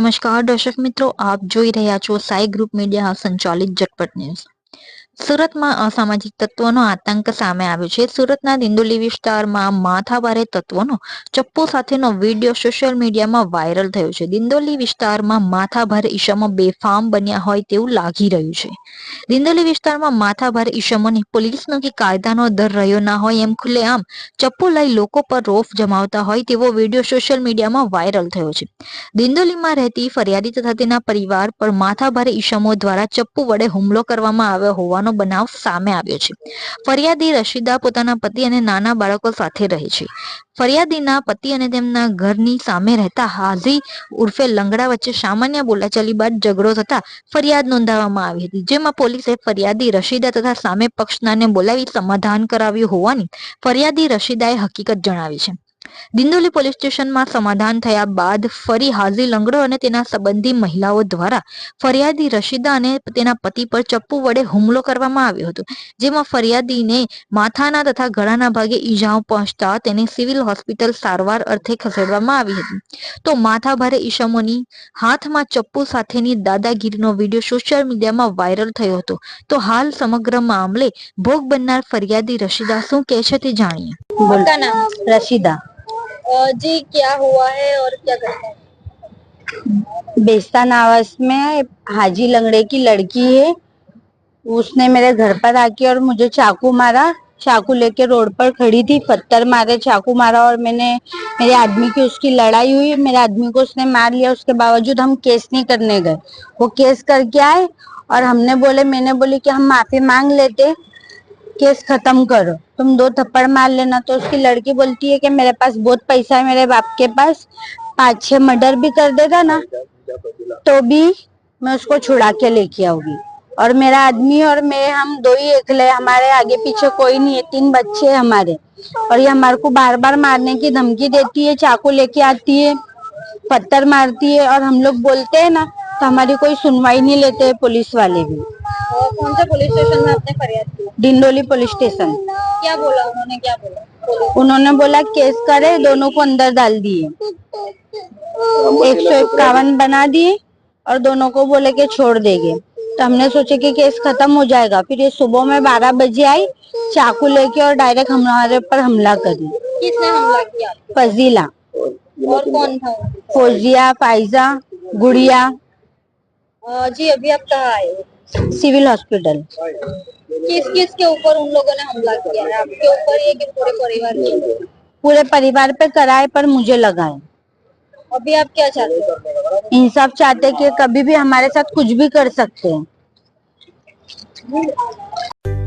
नमस्कार दर्शक मित्रों आप जोई રહ્યા છો સાય ગ્રુપ મીડિયા સંચાલિત જટપટ ન્યૂઝ સુરતમાં અસામાજિક તત્વોનો આતંક સામે આવ્યો છે સુરતના દિંડોલી વિસ્તારમાં માથાભારે તત્વોનો ચપ્પુ સાથેનો વિડીયો સોશિયલ મીડિયામાં વાયરલ થયો છે દિંડોલી વિસ્તારમાં માથાભારે ઈસમો બેફામ બન્યા હોય તેવું લાગી રહ્યું છે દિંદોલી વિસ્તારમાં માથાભારે ઈસમોને પોલીસનો કે કાયદાનો દર રહ્યો ના હોય એમ ખુલ્લે આમ ચપ્પુ લઈ લોકો પર રોફ જમાવતા હોય તેવો વિડીયો સોશિયલ મીડિયામાં વાયરલ થયો છે દિંદોલીમાં રહેતી ફરિયાદી તથા તેના પરિવાર પર માથાભારે ઈસમો દ્વારા ચપ્પુ વડે હુમલો કરવામાં આવ્યો હોવાનો હોવાનો બનાવ સામે આવ્યો છે ફરિયાદી રશીદા પોતાના પતિ અને નાના બાળકો સાથે રહે છે ફરિયાદીના પતિ અને તેમના ઘરની સામે રહેતા હાજી ઉર્ફે લંગડા વચ્ચે સામાન્ય બોલાચાલી બાદ ઝઘડો થતા ફરિયાદ નોંધાવવામાં આવી હતી જેમાં પોલીસે ફરિયાદી રશીદા તથા સામે પક્ષનાને બોલાવી સમાધાન કરાવ્યું હોવાની ફરિયાદી રશીદાએ હકીકત જણાવી છે દિંદોલી પોલીસ સ્ટેશનમાં સમાધાન થયા બાદ ફરી હાજી લંગડો અને તેના સંબંધી મહિલાઓ દ્વારા ફરિયાદી રશીદા અને તેના પતિ પર ચપ્પુ વડે હુમલો કરવામાં આવ્યો હતો જેમાં ફરિયાદીને માથાના તથા ગળાના ભાગે ઈજાઓ પહોંચતા તેને સિવિલ હોસ્પિટલ સારવાર અર્થે ખસેડવામાં આવી હતી તો માથાભારે ઈશમોની હાથમાં ચપ્પુ સાથેની દાદાગીરીનો વિડીયો સોશિયલ મીડિયામાં વાયરલ થયો હતો તો હાલ સમગ્ર મામલે ભોગ બનનાર ફરિયાદી રશીદા શું કહે છે તે જાણીએ રશીદા जी क्या हुआ है और क्या करना है बेस्ता नावास में हाजी लंगड़े की लड़की है उसने मेरे घर पर आके और मुझे चाकू मारा चाकू लेके रोड पर खड़ी थी पत्थर मारे चाकू मारा और मैंने मेरे आदमी की उसकी लड़ाई हुई मेरे आदमी को उसने मार लिया उसके बावजूद हम केस नहीं करने गए वो केस करके आए और हमने बोले मैंने बोली कि हम माफी मांग लेते केस खत्म करो तुम दो थप्पड़ मार लेना तो उसकी लड़की बोलती है कि मेरे पास बहुत पैसा है मेरे बाप के पास पाँच छह मर्डर भी कर देगा ना तो भी मैं उसको छुड़ा के लेके आऊंगी और मेरा आदमी और मैं हम दो ही ले हमारे आगे पीछे कोई नहीं है तीन बच्चे है हमारे और ये हमारे को बार बार मारने की धमकी देती है चाकू लेके आती है पत्थर मारती है और हम लोग बोलते हैं ना तो हमारी कोई सुनवाई नहीं लेते पुलिस वाले भी कौन सा पुलिस स्टेशन में आपने फरियाद की डिंडोली पुलिस स्टेशन क्या बोला उन्होंने क्या बोला उन्होंने बोला केस करे दोनों को अंदर डाल दिए एक सौ इक्यावन बना दिए और दोनों को बोले के छोड़ देंगे तो हमने सोचे कि केस खत्म हो जाएगा फिर ये सुबह में बारह बजे आई चाकू लेके और डायरेक्ट हमारे पर हमला करी किसने हमला किया फजीला और कौन था फौजिया फाइजा गुड़िया जी अभी आप कहाँ आए सिविल हॉस्पिटल किस किस के ऊपर उन लोगों ने हमला किया है आपके ऊपर ये कि पूरे परिवार के पूरे परिवार पे कराए पर मुझे लगा है अभी आप क्या चाहते हैं इंसाफ चाहते कि कभी भी हमारे साथ कुछ भी कर सकते हैं